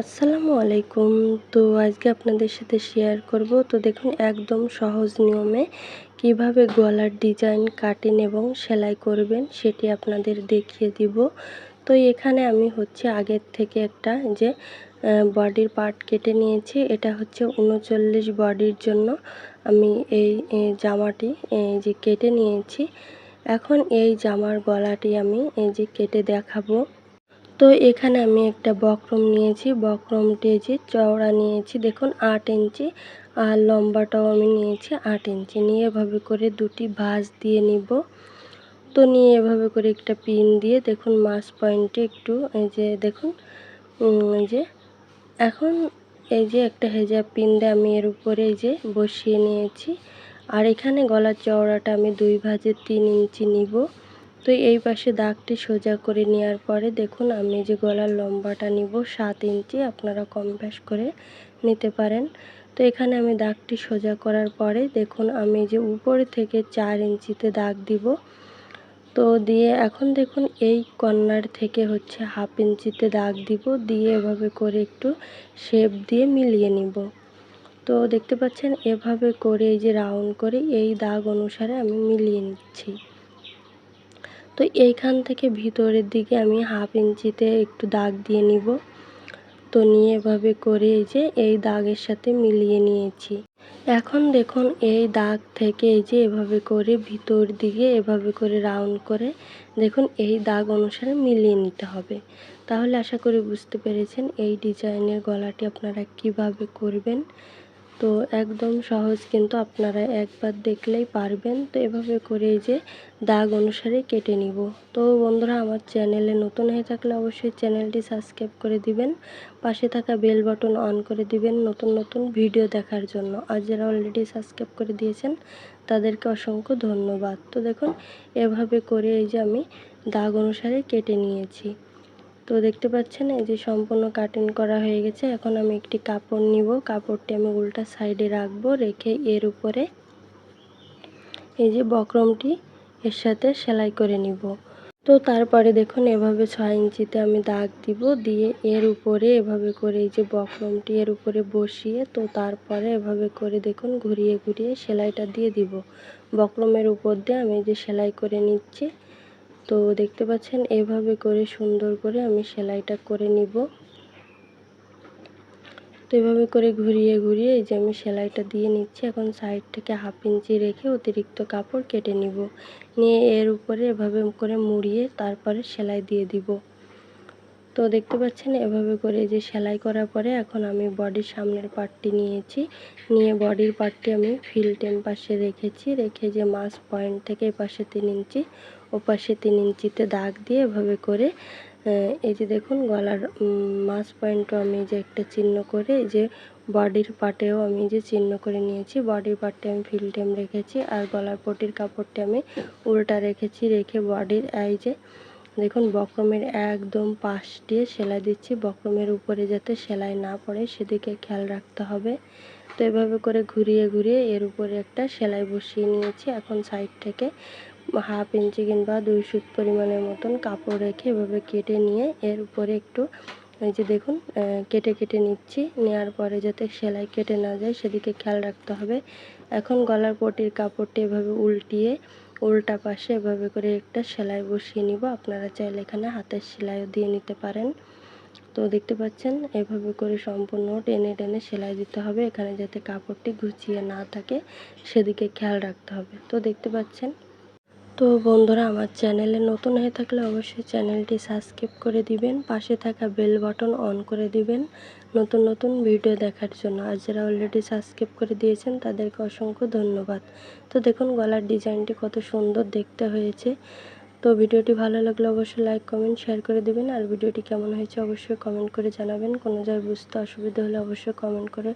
আসসালামু আলাইকুম। তো আজকে আপনাদের সাথে শেয়ার করব। তো দেখুন, একদম সহজ নিয়মে কীভাবে গলার ডিজাইন কাটিং এবং সেলাই করবেন সেটি আপনাদের দেখিয়ে দিব। তো এখানে আমি হচ্ছে আগের থেকে একটা যে বডির পার্ট কেটে নিয়েছি। এটা হচ্ছে উনচল্লিশ বডির জন্য আমি এই জামাটি যে কেটে নিয়েছি। এখন এই জামার গলাটি আমি এই যে কেটে দেখাবো। তো এখানে আমি একটা বক্রম নিয়েছি বক্রমটি যে চওড়া নিয়েছি, দেখুন আট ইঞ্চি, আর লম্বাটাও আমি নিয়েছি আট ইঞ্চি। নিয়ে এভাবে করে দুটি ভাঁজ দিয়ে নিব। তো নিয়ে এভাবে করে একটা পিন দিয়ে দেখুন মাছ পয়েন্টে একটু, এই যে দেখুন এই যে, এখন এই যে একটা হেজাব পিন দিয়ে আমি এর উপরে এই যে বসিয়ে নিয়েছি। আর এখানে গলার চওড়াটা আমি দুই ভাজে তিন ইঞ্চি নিব। তো এই পাশে দাগটি সোজা করে নেওয়ার পরে দেখুন, আমি যে গলার লম্বাটা নিব সাত ইঞ্চি, আপনারা কম বেশ করে নিতে পারেন। তো এখানে আমি দাগটি সোজা করার পরে দেখুন, আমি যে উপরে থেকে চার ইঞ্চিতে দাগ দিব। তো দিয়ে এখন দেখুন, এই কর্নার থেকে হচ্ছে হাফ ইঞ্চিতে দাগ দিব, দিয়ে এভাবে করে একটু শেপ দিয়ে মিলিয়ে নিব। তো দেখতে পাচ্ছেন, এভাবে করে এই যে রাউন্ড করে এই দাগ অনুসারে আমি মিলিয়ে নিচ্ছি। তো এইখান থেকে ভিতরের দিকে আমি হাফ ইঞ্চিতে একটু দাগ দিয়ে নিব। তো নিয়ে এভাবে করে এই যে এই দাগের সাথে মিলিয়ে নিয়েছি। এখন দেখুন এই দাগ থেকে এই যে এভাবে করে ভিতর দিকে এভাবে করে রাউন্ড করে দেখুন এই দাগ অনুসারে মিলিয়ে নিতে হবে। তাহলে আশা করি বুঝতে পেরেছেন এই ডিজাইনের গলাটি আপনারা কীভাবে করবেন। তো একদম সহজ কিন্তু আপনারা একবার দেখলেই পারবেন। তো এভাবে করে যে দাগ অনুসারে কেটে নিব। তো বন্ধুরা, আমার চ্যানেলে নতুন হয়ে থাকলে অবশ্যই চ্যানেলটি সাবস্ক্রাইব করে দিবেন, পাশে থাকা বেল বাটন অন করে দিবেন নতুন নতুন ভিডিও দেখার জন্য। আর যারা অলরেডি সাবস্ক্রাইব করে দিয়েছেন, তাদেরকে অসংখ্য ধন্যবাদ। তো দেখুন, এভাবে করে এই যে আমি দাগ অনুসারে কেটে নিয়েছি। তো দেখতে পাচ্ছেন, এই যে সম্পূর্ণ কাটিং করা হয়ে গেছে। এখন আমি একটি কাপড় নিব। কাপড়টি আমি উল্টা সাইডে রাখব, রেখে এর উপরে এই যে বক্রমটি এর সাথে সেলাই করে নিব। তো তারপরে দেখুন, এভাবে ছয় ইঞ্চিতে আমি দাগ দিব, দিয়ে এর উপরে এভাবে করে এই যে বক্রমটি এর উপরে বসিয়ে, তো তারপরে এভাবে করে দেখুন, ঘুরিয়ে ঘুরিয়ে সেলাইটা দিয়ে দিব। বক্রমের উপর দিয়ে আমি যে সেলাই করে নিচ্ছি। তো দেখতে পাচ্ছেন, এভাবে করে সুন্দর করে আমি সেলাইটা করে নিব। তো এভাবে করে ঘুরিয়ে ঘুরিয়ে এই যে আমি সেলাইটা দিয়ে নিচ্ছি। এখন সাইড থেকে হাফ ইঞ্চি রেখে অতিরিক্ত কাপড় কেটে নিব। নিয়ে এর উপরে এভাবে করে মুড়িয়ে তারপরে সেলাই দিয়ে দিব। তো দেখতে পাচ্ছেন, এভাবে করে যে সেলাই করার পরে এখন আমি বডির সামনের পার্টটি নিয়েছি। নিয়ে বডির পার্টটি আমি ফিল পাশে রেখেছি। রেখে যে মাছ পয়েন্ট থেকে পাশে তিন ইঞ্চি ও পাশে তিন ইঞ্চিতে দাগ দিয়ে এভাবে করে এই যে দেখুন গলার মাছ পয়েন্টও আমি যে একটা চিহ্ন করে যে বডির পার্টেও আমি যে চিহ্ন করে নিয়েছি বডির পার্টে আমি ফিল টেম রেখেছি আর গলার পটির কাপড়টি আমি উল্টা রেখেছি, রেখে বডির এই যে দেখুন বক্রমের একদম পাশ দিয়ে সেলাই দিচ্ছি, বক্রমের উপরে যাতে সেলাই না পড়ে সেদিকে খেয়াল রাখতে হবে। তো এভাবে করে ঘুরিয়ে ঘুরিয়ে এর উপরে একটা সেলাই বসিয়ে নিয়েছি, এখন সাইড থেকে হাফ ইঞ্চি কিংবা দুই সুত পরিমাণের মতন কাপড় রেখে এভাবে কেটে নিয়ে এর উপরে একটু, এই যে দেখুন কেটে কেটে নিচ্ছি। নেওয়ার পরে যাতে সেলাই কেটে না যায়, সেদিকে খেয়াল রাখতে হবে। এখন গলার পটির কাপড়টি এভাবে উল্টিয়ে, উল্টা পাশে এভাবে করে একটা সেলাই বসিয়ে নিব। আপনারা চাইলে এখানে হাতের সেলাইও দিয়ে নিতে পারেন। তো দেখতে পাচ্ছেন, এভাবে করে সম্পূর্ণ টেনে টেনে সেলাই দিতে হবে। এখানে যাতে কাপড়টি গুছিয়ে না থাকে, সেদিকে খেয়াল রাখতে হবে। তো দেখতে পাচ্ছেন তো বন্ধুরা, আমার চ্যানেলে নতুন হয়ে থাকলে অবশ্যই চ্যানেলটি সাবস্ক্রাইব করে দিবেন, পাশে থাকা বেল বাটন অন করে দিবেন নতুন নতুন ভিডিও দেখার জন্য। আর যারা অলরেডি সাবস্ক্রাইব করে দিয়েছেন, তাদেরকে অসংখ্য ধন্যবাদ। তো দেখুন, গলার ডিজাইনটি কত সুন্দর দেখতে হয়েছে। তো ভিডিওটি ভালো লাগলে অবশ্যই লাইক কমেন্ট শেয়ার করে দেবেন। আর ভিডিওটি কেমন হয়েছে অবশ্যই কমেন্ট করে জানাবেন। কোনো জায়গায় বুঝতে অসুবিধা হলে অবশ্যই কমেন্ট করে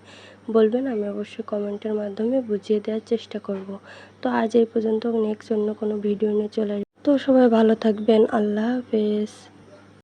বলবেন। আমি অবশ্যই কমেন্টের মাধ্যমে বুঝিয়ে দেওয়ার চেষ্টা করব। তো আজ এই পর্যন্ত নেক্সট অন্য কোনো ভিডিও নিয়ে চলে তো সবাই ভালো থাকবেন। আল্লাহ হাফেজ।